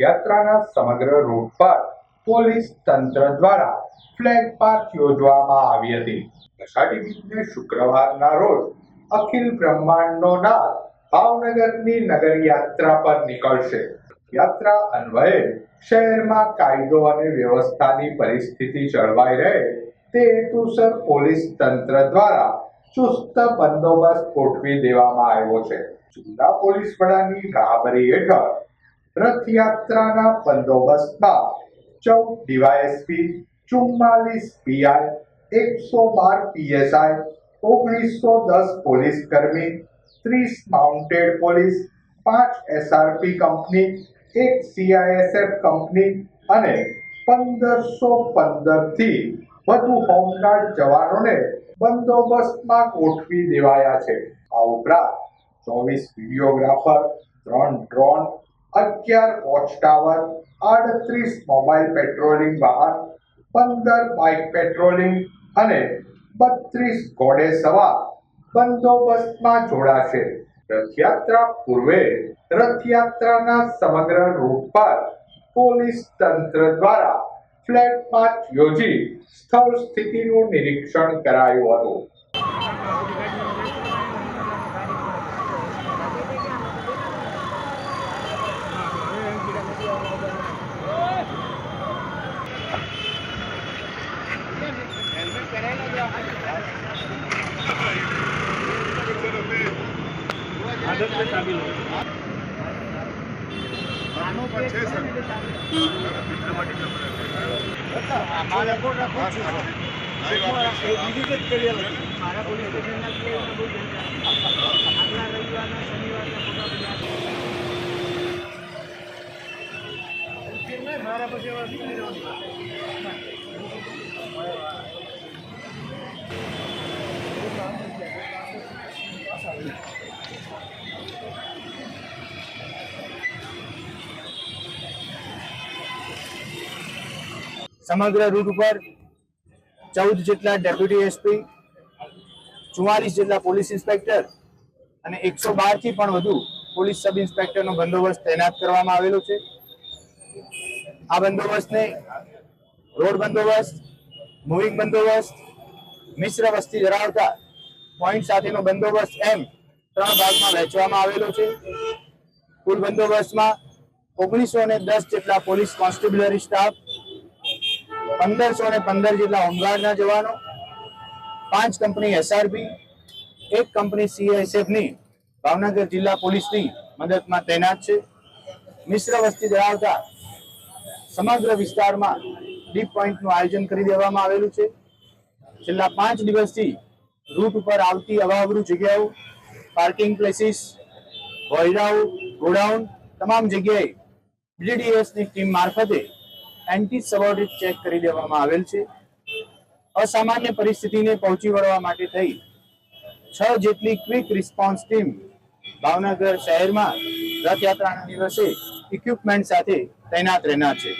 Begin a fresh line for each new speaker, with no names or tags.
રથયાત્રાના સમગ્ર રૂટ પર પોલીસ તંત્ર દ્વારા ફ્લેગ પાર્ક યોજવામાં આવી હતી. અષાઢી બીજને શુક્રવારના રોજ અખિલ બ્રહ્માંડનો નાદ ભાવનગરની નગર યાત્રા પર નીકળશે. યાત્રા અન્વયે શહેરમાં કાયદો અને વ્યવસ્થાની પરિસ્થિતિ જળવાઈ રહે તે હેતુસર પોલીસ તંત્ર દ્વારા ચુસ્ત બંદોબસ્ત ગોઠવી દેવામાં આવ્યો છે. જિલ્લા પોલીસ વડાની રાહબરી હેઠળ રથયાત્રાના બંદોબસ્તમાં ચૌદ ડીવાયએસપી ચુમ્માલીસ પીઆઈ, એકસો બાર પીએસઆઈ, ઓગણીસો દસ પોલીસ કર્મી, ત્રીસ માઉન્ટેડ પોલીસ, પાંચ એસઆરપી કંપની, એક સીઆઈએસએફ કંપની અને પંદરસો પંદરથી વધુ હોમગાર્ડ જવાનોને બંદોબસ્તમાં ગોઠવી દેવાયા છે. આ ઉપરાંત ચોવીસ વિડીયોગ્રાફર, ત્રણ ડ્રોન અગિયાર વોચ ટાવર, આડત્રીસ મોબાઈલ પેટ્રોલિંગ વાહન, પંદર બાઇક પેટ્રોલિંગ અને બત્રીસ ઘોડે સવાર બંદોબસ્તમાં જોડાશે. રથયાત્રા પૂર્વે રથયાત્રાના સમગ્ર રૂટ પર પોલીસ તંત્ર દ્વારા ફ્લેટ માર્ચ યોજી સ્થળ સ્થિતિનું નિરીક્ષણ કરાયું હતું.
आंदोलन में शामिल हो મારા પછી સમગ્ર રૂટ ઉપર ચૌદ જેટલા ડેપ્યુટી એસપી ચુમ્માલીસ જેટલા પોલીસ ઇન્સ્પેક્ટર અને એકસો બારથી પણ વધુ પોલીસ સબ ઇન્સ્પેક્ટરનો બંદોબસ્ત તૈનાત કરવામાં આવેલો છે. આ બંદોબસ્તને રોડ બંદોબસ્ત, મૂવિંગ બંદોબસ્ત, મિશ્ર વસ્તી ધરાવતા પોઈન્ટ સાથેનો બંદોબસ્ત એમ ત્રણ ભાગમાં વહેંચવામાં આવેલો છે. કુલ બંદોબસ્તમાં ઓગણીસો ને દસ જેટલા પોલીસ કોન્સ્ટેબ્યુલરી સ્ટાફ પંદરસો ને પંદર જેટલા હોમગાર્ડના જવાનો, પાંચ કંપની એસઆરબી એક કંપની સીએસએફની ભાવનગર જિલ્લા પોલીસની મદદમાં તૈનાત છે. મિશ્ર વસ્તી ધરાવતા સમગ્ર વિસ્તારમાં ડીપ પોઈન્ટનું આયોજન કરી દેવામાં આવેલું છે. છેલ્લા પાંચ દિવસથી રૂટ ઉપર આવતી અવાવરૂ જગ્યાઓ, પાર્કિંગ પ્લેસીસ હોયડાઓ ગોડાઉન, તમામ જગ્યાએ BDDS ની ટીમ મારફતે એન્ટી સબોર્ડિટ ચેક કરી દેવામાં આવેલ છે. અસામાન્ય પરિસ્થિતિને પહોંચી વળવા માટે થઈ. છ જેટલી ક્વિક રિસ્પોન્સ ટીમ ભાવનગર શહેરમાં રથયાત્રાના દિવસે ઇક્વિપમેન્ટ સાથે તૈનાત રહેનાર છે.